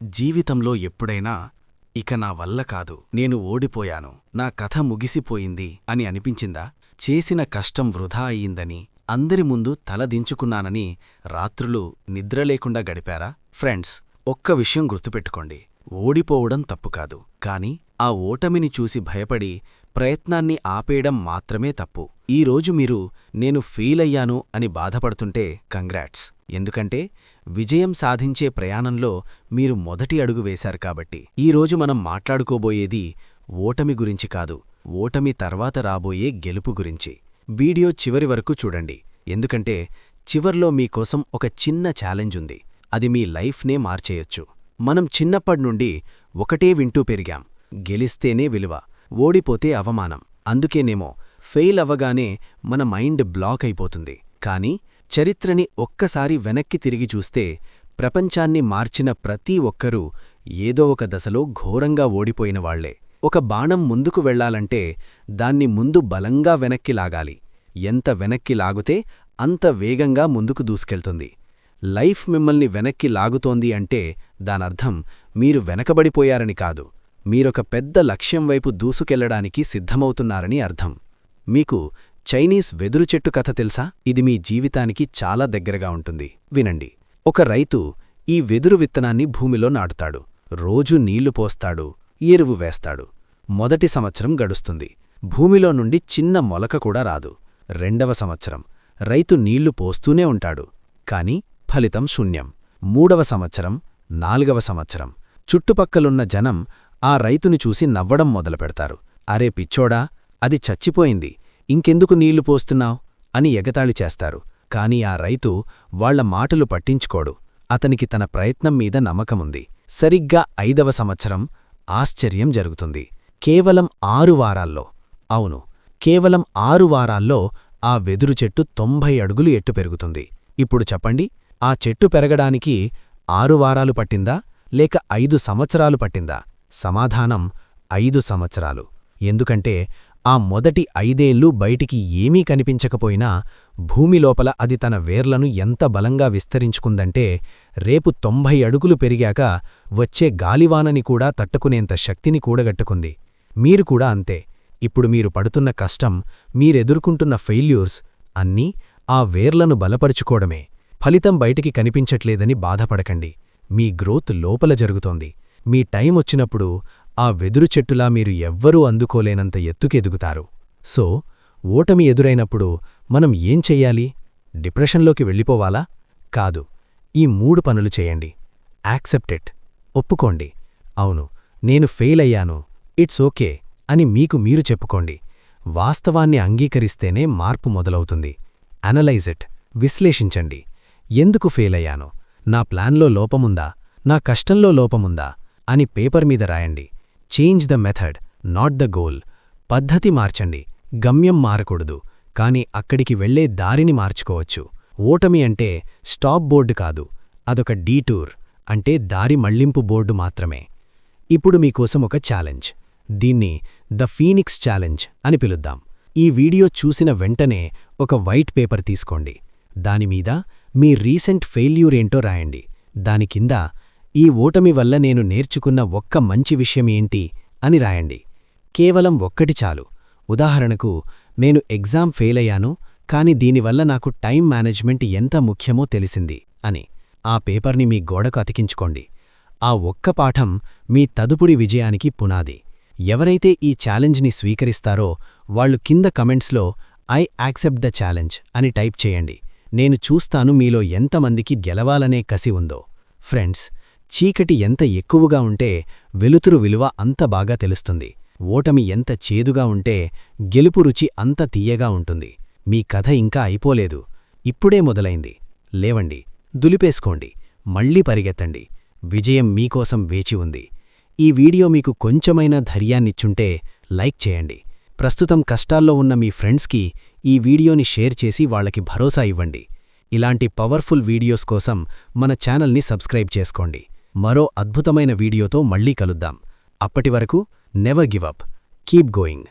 జీవితంలో ఎప్పుడైనా ఇక నా వల్ల కాదు నేను ఓడిపోయాను నా కథ ముగిసిపోయింది అని అనిపించిందా? చేసిన కష్టం వృధా అయ్యిందని అందరి ముందు తలదించుకున్నానని రాత్రులు నిద్రలేకుండా గడిపారా? ఫ్రెండ్స్ ఒక్క విషయం గుర్తుపెట్టుకోండి. ఓడిపోవడం తప్పు కాదు కాని ఆ ఓటమిని చూసి భయపడి ప్రయత్నాన్ని ఆపేయడం మాత్రమే తప్పు. ఈరోజు మీరు నేను ఫెయిలయ్యాను అని బాధపడుతుంటే కంగ్రాట్స్. ఎందుకంటే విజయం సాధించే ప్రయాణంలో మీరు మొదటి అడుగు వేశారు కాబట్టి. ఈరోజు మనం మాట్లాడుకోబోయేది ఓటమి గురించి కాదు ఓటమి తర్వాత రాబోయే గెలుపు గురించి. వీడియో చివరి వరకు చూడండి. ఎందుకంటే చివర్లో మీకోసం ఒక చిన్న ఛాలెంజ్ ఉంది. అది మీ లైఫ్నే మార్చేయొచ్చు. మనం చిన్నప్పడ్నుండి ఒకటే వింటూ పెరిగాం. గెలిస్తేనే విలువ. ఓడిపోతే అవమానం. అందుకేనేమో ఫెయిల్ అవ్వగానే మన మైండ్ బ్లాక్ అయిపోతుంది. కాని చరిత్రని ఒక్కసారి వెనక్కి తిరిగి చూస్తే ప్రపంచాన్ని మార్చిన ప్రతి ఒక్కరూ ఏదో ఒక దశలో ఘోరంగా ఓడిపోయినవాళ్ళే ఒక బాణం ముందుకు వెళ్ళాలంటే దాన్ని ముందు బలంగా వెనక్కి లాగాలి. ఎంత వెనక్కి లాగుతే అంత వేగంగా ముందుకు దూసుకెళ్తుంది. లైఫ్ మిమ్మల్ని వెనక్కి లాగుతోంది అంటే దానర్థం మీరు వెనకబడిపోయారని కాదు. మీరొక పెద్ద లక్ష్యం వైపు దూసుకెళ్ళడానికి సిద్ధమవుతున్నారని అర్థం. మీకు చైనీస్ వెదురు చెట్టు కథ తెలుసా? ఇది మీ జీవితానికి చాలా దగ్గరగా ఉంటుంది. వినండి. ఒక రైతు ఈ వెదురు విత్తనాన్ని భూమిలో నాటుతాడు. రోజూ నీళ్ళు పోస్తాడు ఎరువు వేస్తాడు. మొదటి సంవత్సరం గడుస్తుంది. భూమిలో నుండి చిన్న మొలక కూడా రాదు. రెండవ సంవత్సరం. రైతు నీళ్ళు పోస్తూనే ఉంటాడు. కాని ఫలితం శూన్యం. మూడవ సంవత్సరం నాలుగవ సంవత్సరం. చుట్టుపక్కలున్న జనం ఆ రైతుని చూసి నవ్వడం మొదలుపెడతారు. అరే పిచ్చోడా అది చచ్చిపోయింది. ఇంకెందుకు నీళ్ళు పోస్తున్నావ్? అని ఎగతాళి చేస్తారు. కాని ఆ రైతు వాళ్ళ మాటలు పట్టించుకోడు. అతనికి తన ప్రయత్నం మీద నమ్మకముంది. సరిగ్గా ఐదవ సంవత్సరం ఆశ్చర్యం జరుగుతుంది. కేవలం ఆరు వారాల్లో. అవును కేవలం ఆరు వారాల్లో ఆ వెదురు చెట్టు తొంభై అడుగులు ఎట్టు పెరుగుతుంది. ఇప్పుడు చెప్పండి ఆ చెట్టు పెరగడానికి ఆరు వారాలు పట్టిందా లేక ఐదు సంవత్సరాలు పట్టిందా? సమాధానం ఐదు సంవత్సరాలు. ఎందుకంటే ఆ మొదటి ఐదేళ్ళు బయటికి ఏమీ కనిపించకపోయినా భూమిలోపల అది తన వేర్లను ఎంత బలంగా విస్తరించుకుందంటే రేపు తొంభై అడుగులు పెరిగాక వచ్చే గాలివానని కూడా తట్టుకునేంత శక్తిని కూడగట్టుకుంది. మీరు కూడా అంతే. ఇప్పుడు మీరు పడుతున్న కష్టం మీరెదుర్కొంటున్న ఫెయిల్యూర్స్ అన్నీ ఆ వేర్లను బలపరుచుకోవడమే. ఫలితం బయటికి కనిపించట్లేదని బాధపడకండి. మీ గ్రోత్ లోపల జరుగుతోంది. మీ టైం వచ్చినప్పుడు ఆ వెదురు చెట్టులా మీరు ఎవ్వరూ అందుకోలేనంత ఎత్తుకెదుగుతారు. సో ఓటమి ఎదురైనప్పుడు మనం ఏం చెయ్యాలి? డిప్రెషన్లోకి వెళ్ళిపోవాలా? కాదు ఈ మూడు పనులు చేయండి. యాక్సెప్టెడ్ ఒప్పుకోండి. అవును నేను ఫెయిల్ అయ్యాను. ఇట్స్ ఓకే అని మీకు మీరు చెప్పుకోండి. వాస్తవాన్ని అంగీకరిస్తేనే మార్పు మొదలవుతుంది. అనలైజ్ విశ్లేషించండి. ఎందుకు ఫెయిలయ్యాను నా ప్లాన్లో లోపముందా? నా కష్టంలో లోపముందా? అని పేపర్ మీద రాయండి. Change the method not the goal. పద్ధతి మార్చండి. గమ్యం మారకూడదు. కాని అక్కడికి వెళ్ళే దారిని మార్చుకోవచ్చు. ఓటమి అంటే స్టాప్ బోర్డు కాదు అదొక డీటూర్ అంటే దారి మళ్ళింపు బోర్డు మాత్రమే. ఇప్పుడు మీకోసం ఒక ఛాలెంజ్. దీన్ని ద ఫీనిక్స్ ఛాలెంజ్ అని పిలుద్దాం. ఈ వీడియో చూసిన వెంటనే ఒక వైట్ పేపర్ తీసుకోండి. దానిమీద మీ రీసెంట్ ఫెయిల్యూర్ ఏంటో రాయండి. దాని కింద ఈ ఓటమి వల్ల నేను నేర్చుకున్న ఒక్క మంచి విషయమేంటి అని రాయండి. కేవలం ఒక్కటి చాలు. ఉదాహరణకు నేను ఎగ్జామ్ ఫెయిలయ్యాను కాని దీనివల్ల నాకు టైం మేనేజ్మెంట్ ఎంత ముఖ్యమో తెలిసింది అని. ఆ పేపర్ని మీ గోడకు అతికించుకోండి. ఆ ఒక్క పాఠం మీ తదుపుడి విజయానికి పునాది. ఎవరైతే ఈ ఛాలెంజ్ని స్వీకరిస్తారో వాళ్ళు కింద కమెంట్స్లో ఐ యాక్సెప్ట్ ద ఛాలెంజ్ అని టైప్ చేయండి. నేను చూస్తాను మీలో ఎంతమందికి గెలవాలనే కసి ఉందో. ఫ్రెండ్స్ చీకటి ఎంత ఎక్కువగా ఉంటే వెలుతురు విలువ అంత బాగా తెలుస్తుంది. ఓటమి ఎంత చేదుగా ఉంటే గెలుపు రుచి అంత తీయగా ఉంటుంది. మీ కథ ఇంకా అయిపోలేదు. ఇప్పుడే మొదలైంది. లేవండి. దులిపేసుకోండి. మళ్ళీ పరిగెత్తండి. విజయం మీకోసం వేచి ఉంది. ఈ వీడియో మీకు కొంచెమైనా ధైర్యాన్నిచ్చుంటే లైక్ చేయండి. ప్రస్తుతం కష్టాల్లో ఉన్న మీ ఫ్రెండ్స్కి ఈ వీడియోని షేర్ చేసి వాళ్ళకి భరోసా ఇవ్వండి. ఇలాంటి పవర్ఫుల్ వీడియోస్ కోసం మన ఛానల్ని సబ్స్క్రైబ్ చేసుకోండి. మరో అద్భుతమైన వీడియోతో మళ్ళీ కలుద్దాం. అప్పటి వరకు never give up keep going